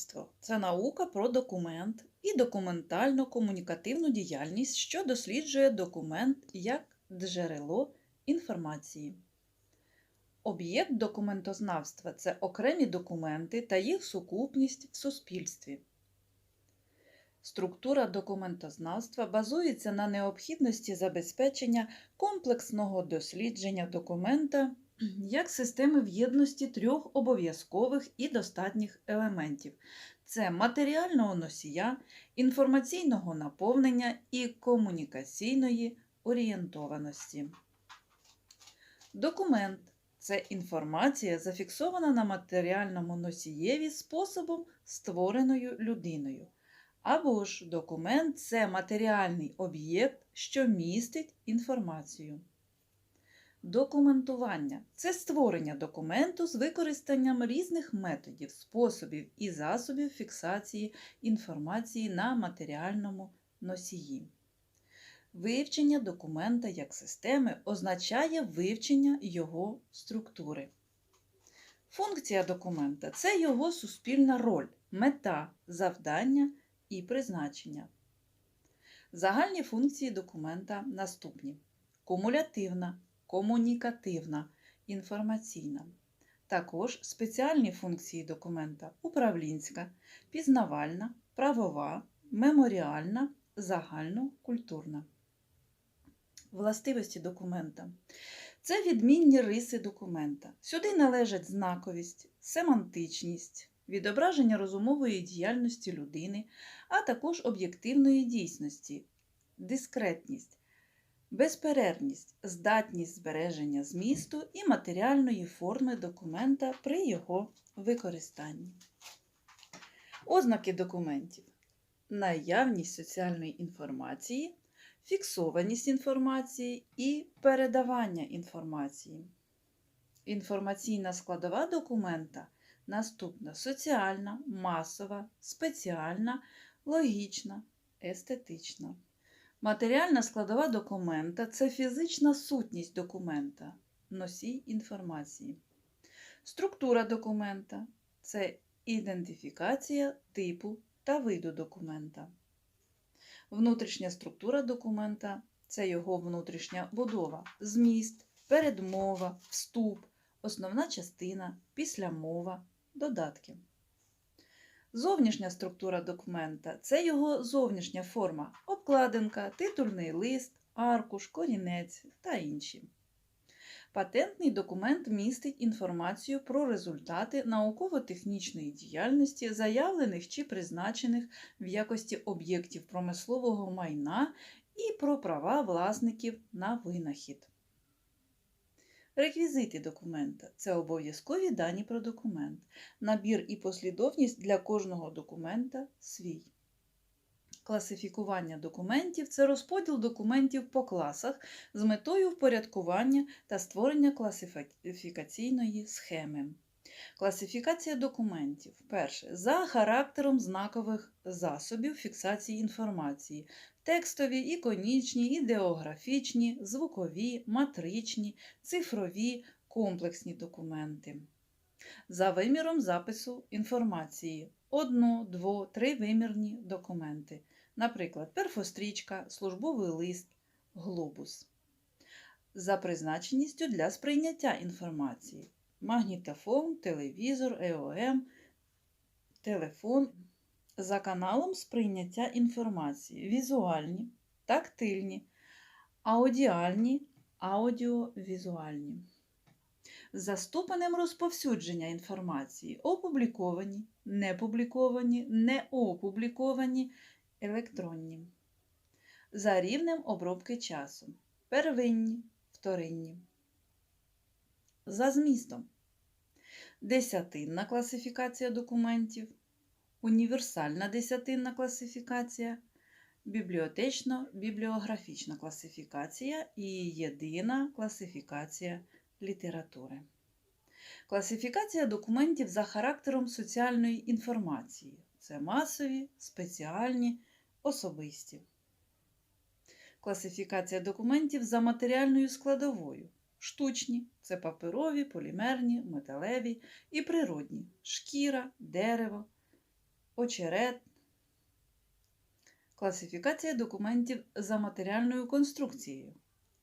Документознавство це наука про документ і документально-комунікативну діяльність, що досліджує документ як джерело інформації. Об'єкт документознавства це окремі документи та їх сукупність в суспільстві. Структура документознавства базується на необхідності забезпечення комплексного дослідження документа як системи в єдності трьох обов'язкових і достатніх елементів: це матеріального носія, інформаційного наповнення і комунікаційної орієнтованості. Документ це інформація, зафіксована на матеріальному носієві способом, створеною людиною. Або ж документ це матеріальний об'єкт, що містить інформацію. Документування це створення документу з використанням різних методів, способів і засобів фіксації інформації на матеріальному носії. Вивчення документа як системи означає вивчення його структури. Функція документа це його суспільна роль, мета, завдання і призначення. Загальні функції документа наступні: кумулятивна, комунікативна, інформаційна. Також спеціальні функції документа управлінська, пізнавальна, правова, меморіальна, загальнокультурна. Властивості документа. Це відмінні риси документа. Сюди належать знаковість, семантичність, відображення розумової діяльності людини, а також об'єктивної дійсності, дискретність, безперервність, здатність збереження змісту і матеріальної форми документа при його використанні. Ознаки документів. Наявність соціальної інформації, фіксованість інформації і передавання інформації. Інформаційна складова документа наступна соціальна, масова, спеціальна, логічна, естетична. Матеріальна складова документа це фізична сутність документа, носій інформації. Структура документа це ідентифікація типу та виду документа. Внутрішня структура документа це його внутрішня будова, зміст, передмова, вступ, основна частина, післямова, додатки. Зовнішня структура документа це його зовнішня форма, обкладинка, титульний лист, аркуш, корінець та інші. Патентний документ містить інформацію про результати науково-технічної діяльності, заявлених чи призначених в якості об'єктів промислового майна і про права власників на винахід. Реквізити документа це обов'язкові дані про документ. Набір і послідовність для кожного документа свій. Класифікування документів це розподіл документів по класах з метою впорядкування та створення класифікаційної схеми. Класифікація документів. Перше. За характером знакових засобів фіксації інформації. Текстові, іконічні, ідеографічні, звукові, матричні, цифрові, комплексні документи. За виміром запису інформації. Одно, дво, тривимірні документи. Наприклад, перфострічка, службовий лист, глобус. За призначеністю для сприйняття інформації магнітофон, телевізор, ЕОМ, телефон. За каналом сприйняття інформації візуальні, тактильні, аудіальні, аудіовізуальні. За ступенем розповсюдження інформації опубліковані, непубліковані, неопубліковані, електронні. За рівнем обробки часу первинні, вторинні за змістом. Десятинна класифікація документів, універсальна десятинна класифікація, бібліотечно-бібліографічна класифікація і єдина класифікація літератури. Класифікація документів за характером соціальної інформації. Це масові, спеціальні, особисті. Класифікація документів за матеріальною складовою. Штучні це паперові, полімерні, металеві і природні шкіра, дерево, очерет. Класифікація документів за матеріальною конструкцією.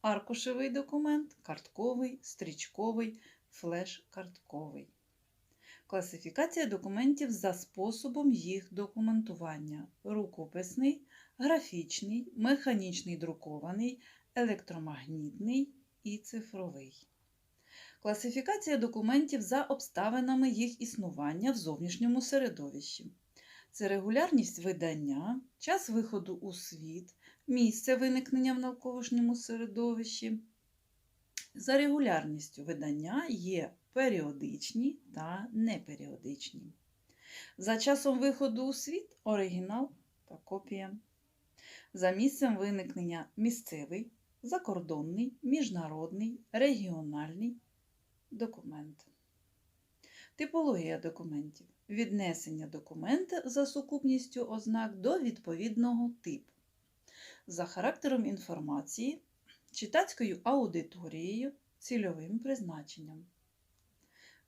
Аркушевий документ, картковий, стрічковий, флеш-картковий. Класифікація документів за способом їх документування: рукописний, графічний, механічний друкований, електромагнітний і цифровий. Класифікація документів за обставинами їх існування в зовнішньому середовищі. Це регулярність видання, час виходу у світ, місце виникнення в навколишньому середовищі. За регулярністю видання є періодичні та неперіодичні. За часом виходу у світ оригінал та копія. За місцем виникнення місцевий, закордонний, міжнародний, регіональний документ. Типологія документів. Віднесення документа за сукупністю ознак до відповідного типу. За характером інформації, читацькою аудиторією, цільовим призначенням.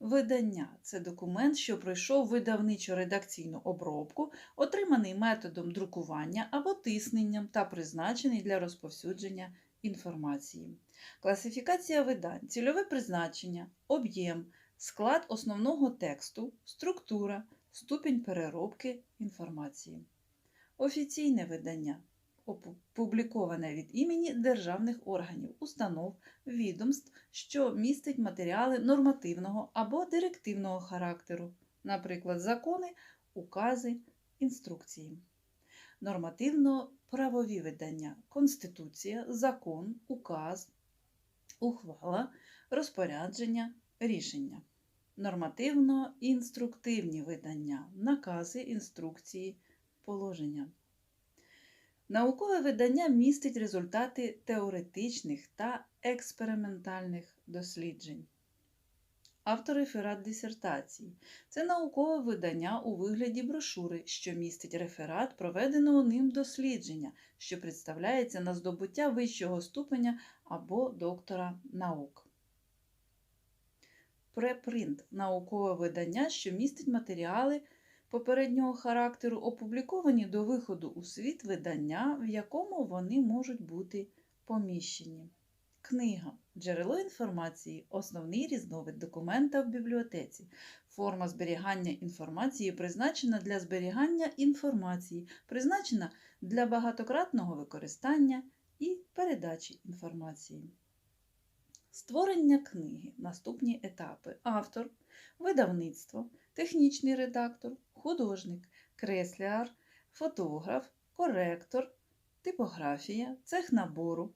Видання це документ, що пройшов видавничо-редакційну обробку, отриманий методом друкування або тисненням та призначений для розповсюдження інформації. Класифікація видань, цільове призначення, об'єм, склад основного тексту, структура, ступінь переробки інформації. Офіційне видання опубліковане від імені державних органів, установ, відомств, що містить матеріали нормативного або директивного характеру, наприклад, закони, укази, інструкції. Нормативно-правові видання Конституція, закон, указ, ухвала, розпорядження, рішення. Нормативно-інструктивні видання, накази, інструкції, положення. Наукове видання містить результати теоретичних та експериментальних досліджень. Автореферат дисертації це наукове видання у вигляді брошури, що містить реферат проведеного ним дослідження, що представляється на здобуття вищого ступеня або доктора наук. Препринт наукове видання, що містить матеріали попереднього характеру, опубліковані до виходу у світ видання, в якому вони можуть бути поміщені. Книга джерело інформації, основний різновид документа в бібліотеці. Форма зберігання інформації призначена для зберігання інформації, призначена для багатократного використання і передачі інформації. Створення книги. Наступні етапи. Автор, видавництво, технічний редактор, художник, кресляр, фотограф, коректор, типографія, цех набору,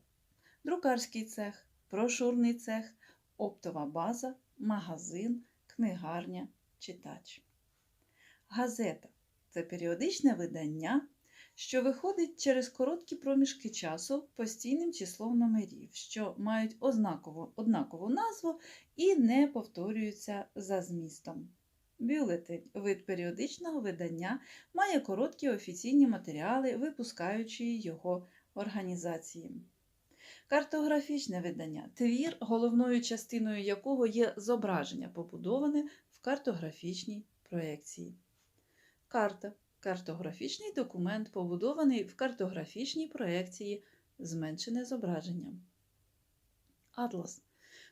друкарський цех, брошурний цех, оптова база, магазин, книгарня, читач. Газета. Це періодичне видання, що виходить через короткі проміжки часу постійним числом номерів, що мають ознакову, однакову назву і не повторюються за змістом. Бюлетень вид періодичного видання має короткі офіційні матеріали, випускаючи його організації. Картографічне видання твір, головною частиною якого є зображення, побудоване в картографічній проєкції. Карта картографічний документ, побудований в картографічній проєкції, зменшене зображення. Атлас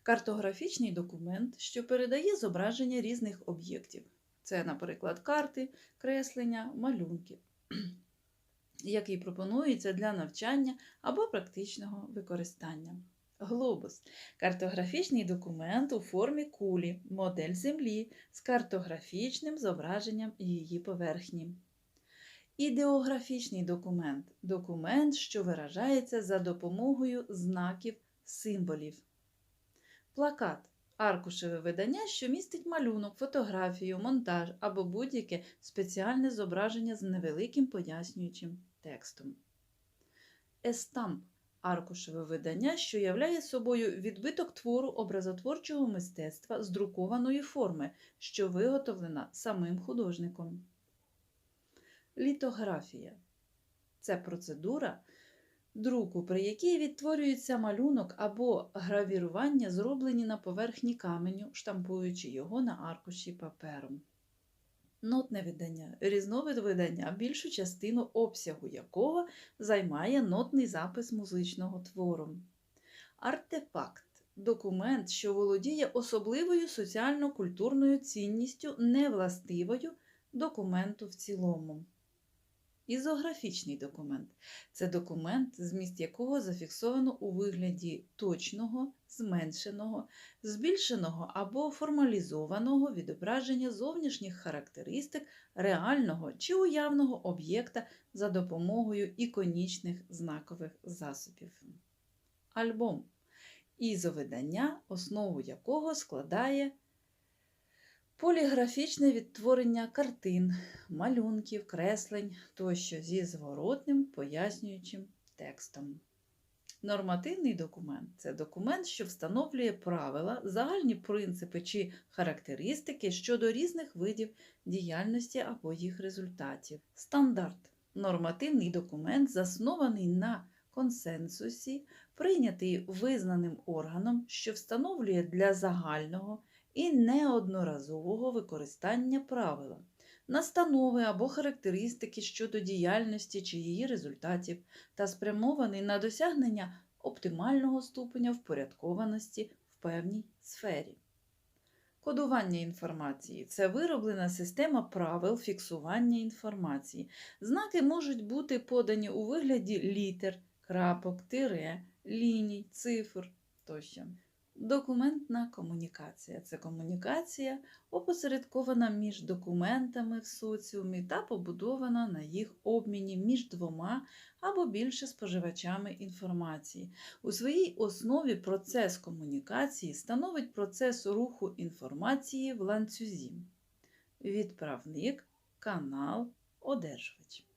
картографічний документ, що передає зображення різних об'єктів. Це, наприклад, карти, креслення, малюнки, який пропонується для навчання або практичного використання. Глобус картографічний документ у формі кулі, модель Землі з картографічним зображенням її поверхні. Ідеографічний документ документ, що виражається за допомогою знаків символів. Плакат аркушеве видання, що містить малюнок, фотографію, монтаж або будь-яке спеціальне зображення з невеликим пояснюючим текстом. Естамп аркушеве видання, що являє собою відбиток твору образотворчого мистецтва з друкованої форми, що виготовлена самим художником. Літографія це процедура друку, при якій відтворюється малюнок або гравірування, зроблені на поверхні каменю, штампуючи його на аркуші паперу. Нотне видання різновид видання, більшу частину обсягу якого займає нотний запис музичного твору. Артефакт документ, що володіє особливою соціально-культурною цінністю, невластивою документу в цілому. Ізографічний документ це документ, зміст якого зафіксовано у вигляді точного, зменшеного, збільшеного або формалізованого відображення зовнішніх характеристик реального чи уявного об'єкта за допомогою іконічних знакових засобів. Альбом ізовидання, основу якого складає поліграфічне відтворення картин, малюнків, креслень тощо зі зворотним пояснюючим текстом. Нормативний документ це документ, що встановлює правила, загальні принципи чи характеристики щодо різних видів діяльності або їх результатів. Стандарт нормативний документ, заснований на консенсусі, прийнятий визнаним органом, що встановлює для загального і неодноразового використання правила, настанови або характеристики щодо діяльності чи її результатів та спрямований на досягнення оптимального ступеня впорядкованості в певній сфері. Кодування інформації це вироблена система правил фіксування інформації. Знаки можуть бути подані у вигляді літер, крапок, тире, ліній, цифр тощо. Документна комунікація це комунікація, опосередкована між документами в соціумі та побудована на їх обміні між двома або більше споживачами інформації. У своїй основі процес комунікації становить процес руху інформації в ланцюзі. Відправник, канал, одержувач.